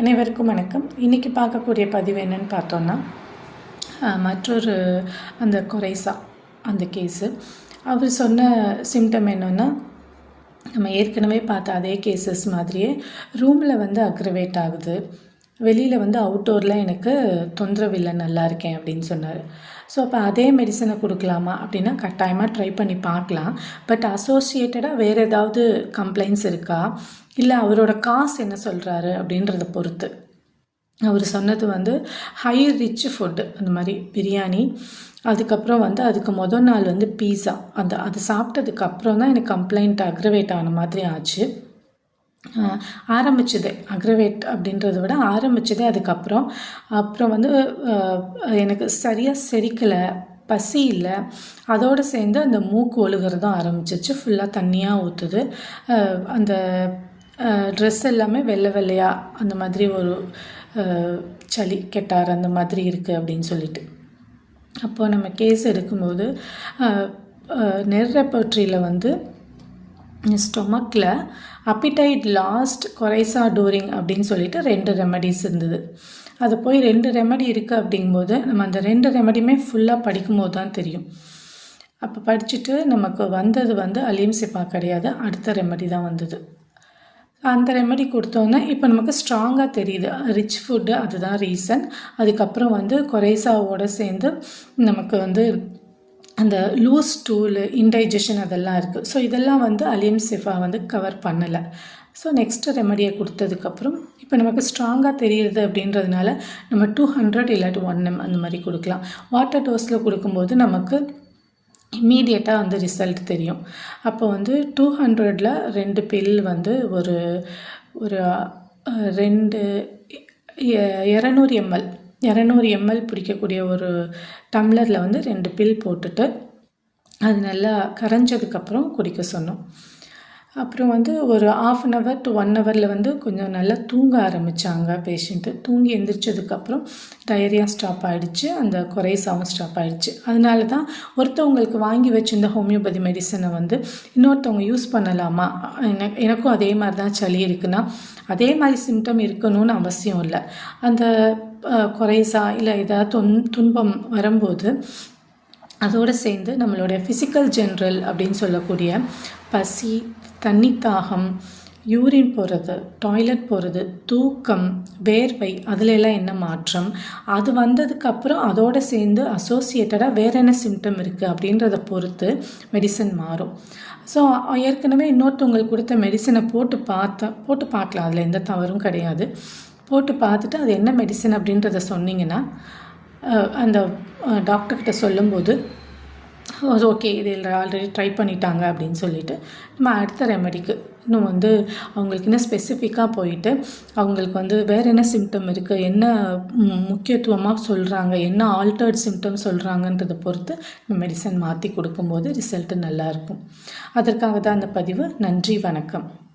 அனைவருக்கும் வணக்கம். இன்றைக்கி பார்க்கக்கூடிய பதிவு என்னன்னு பார்த்தோன்னா மற்றொரு அந்த கொரைசா அந்த கேஸு அவர் சொன்ன சிம்டம் என்னென்னா நம்ம ஏற்கனவே பார்த்த அதே கேசஸ் மாதிரியே ரூமில் வந்து அக்ரவேட் ஆகுது. வெளியில் வந்து அவுட்டோரில் எனக்கு தொந்தரவு இல்லை நல்லா இருக்கேன் அப்படின்னு சொன்னார். ஸோ அப்போ அதே மெடிசனை கொடுக்கலாமா அப்படின்னா கட்டாயமாக ட்ரை பண்ணி பார்க்கலாம். பட் அசோசியேட்டடாக வேறு ஏதாவது கம்ப்ளைண்ட்ஸ் இருக்கா? இல்லை அவரோட காசு என்ன சொல்கிறாரு அப்படின்றத பொறுத்து. அவர் சொன்னது வந்து ஹை ரிச் ஃபுட்டு அந்த மாதிரி பிரியாணி. அதுக்கப்புறம் வந்து அதுக்கு மொதல் நாள் வந்து பீஸா அந்த அது சாப்பிட்டதுக்கு அப்புறம் தான் எனக்கு கம்ப்ளைண்ட் அக்ரவேட் ஆன மாதிரி ஆச்சு. ஆரம்பிச்சது. அக்ரவேட் அப்படின்றத விட ஆரம்பிச்சது. அதுக்கப்புறம் அப்புறம் வந்து எனக்கு சரியாக செரிக்கலை பசி இல்லை. அதோடு சேர்ந்து அந்த மூக்கு ஒழுகிறதும் ஆரம்பிச்சிச்சு. ஃபுல்லாக தண்ணியாக ஊற்றுது அந்த ட்ரெஸ் எல்லாமே வெள்ளை வெள்ளையாக அந்த மாதிரி ஒரு சளி கெட்டார் அந்த மாதிரி இருக்குது அப்படின்னு சொல்லிட்டு. அப்போது நம்ம கேஸ் எடுக்கும்போது நெர்ரெப்பட்ரியில் வந்து ஸ்டொமக்கில் அப்பிடைட் லாஸ்ட் கொரைசா டூரிங் அப்படின்னு சொல்லிட்டு ரெண்டு ரெமடிஸ் இருந்தது. அது போய் ரெண்டு ரெமடி இருக்குது அப்படிங்கும்போது நம்ம அந்த ரெண்டு ரெமடியுமே ஃபுல்லாக படிக்கும்போது தான் தெரியும். அப்போ படிச்சுட்டு நமக்கு வந்தது வந்து அலியம்சிப்பா கிடையாது. அடுத்த ரெமடி தான் வந்தது. அந்த ரெமடி கொடுத்தோன்னே இப்போ நமக்கு ஸ்ட்ராங்காக தெரியுது. ரிச் ஃபுட்டு அதுதான் ரீசன் அதுக்கப்புறம் வந்து கொரைசாவோடு சேர்ந்து நமக்கு வந்து அந்த லூஸ் டூலு இன்டைஜஷன் அதெல்லாம் இருக்குது ஸோ இதெல்லாம் வந்து அலியம் சிஃபா வந்து கவர் பண்ணலை. ஸோ நெக்ஸ்ட்டு ரெமடியை கொடுத்ததுக்கப்புறம் இப்போ நமக்கு ஸ்ட்ராங்காக தெரியுது அப்படின்றதுனால நம்ம டூ ஹண்ட்ரட் இல்லாட்டி ஒன் எம் அந்த மாதிரி கொடுக்கலாம். வாட்டர் டோஸில் கொடுக்கும்போது நமக்கு இம்மீடியட்டாக வந்து ரிசல்ட் தெரியும். அப்போ வந்து டூ ஹண்ட்ரடில் ரெண்டு பில் வந்து ஒரு ஒரு ரெண்டு இரநூறு எம்எல் இரநூறு எம்எல் பிடிக்கக்கூடிய ஒரு டம்ளரில் வந்து ரெண்டு பில் போட்டுட்டு அது நல்லா கரைஞ்சதுக்கப்புறம் குடிக்க சொன்னோம். அப்புறம் வந்து ஒரு half an hour to one ஹவரில் வந்து கொஞ்சம் நல்லா தூங்க ஆரம்பித்தாங்க பேஷண்ட்டு தூங்கி எந்திரிச்சதுக்கப்புறம் டயரியா ஸ்டாப் ஆகிடுச்சு அந்த குறைசாவும் ஸ்டாப் ஆகிடுச்சு அதனால தான் ஒருத்தவங்களுக்கு வாங்கி வச்சிருந்த ஹோமியோபதி மெடிசனை வந்து இன்னொருத்தவங்க யூஸ் பண்ணலாமா? எனக்கு எனக்கும் அதே மாதிரி தான் சளி இருக்குன்னா அதே மாதிரி சிம்டம் இருக்கணும்னு அவசியம் இல்லை. அந்த குறைசா இல்லை ஏதாவது துன் துன்பம் வரும்போது அதோடு சேர்ந்து நம்மளுடைய ஃபிசிக்கல் ஜென்ரல் அப்படின்னு சொல்லக்கூடிய பசி தண்ணி தாகம் யூரின் போகிறது டாய்லெட் போகிறது தூக்கம் வேர்வை அதுலெல்லாம் என்ன மாற்றம்? அது வந்ததுக்கப்புறம் அதோடு சேர்ந்து அசோசியேட்டடாக வேறு என்ன சிம்டம் இருக்குது அப்படின்றத பொறுத்து மெடிசன் மாறும். ஸோ ஏற்கனவே இன்னொருத்தவங்களுக்கு கொடுத்த மெடிசனை போட்டு பார்த்தா போட்டு பார்க்கலாம். அதில் எந்த தவறும் கிடையாது. போட்டு பார்த்துட்டு அது என்ன மெடிசன் அப்படின்றத சொன்னிங்கன்னா அந்த டாக்டர்கிட்ட சொல்லும்போது ஓகே இது ஆல்ரெடி ட்ரை பண்ணிட்டாங்க அப்படின்னு சொல்லிட்டு நம்ம அடுத்த ரெமெடிக்கு இன்னும் வந்து அவங்களுக்கு என்ன ஸ்பெசிஃபிக்காக போயிட்டு அவங்களுக்கு வந்து வேறு என்ன சிம்டம் இருக்குது என்ன முக்கியத்துவமாக சொல்கிறாங்க என்ன ஆல்டர்ட் சிம்டம் சொல்கிறாங்கன்றதை பொறுத்து நம்ம மெடிசன் மாற்றி கொடுக்கும்போது ரிசல்ட்டு நல்லாயிருக்கும் அதற்காக தான் அந்த பதிவு. நன்றி வணக்கம்.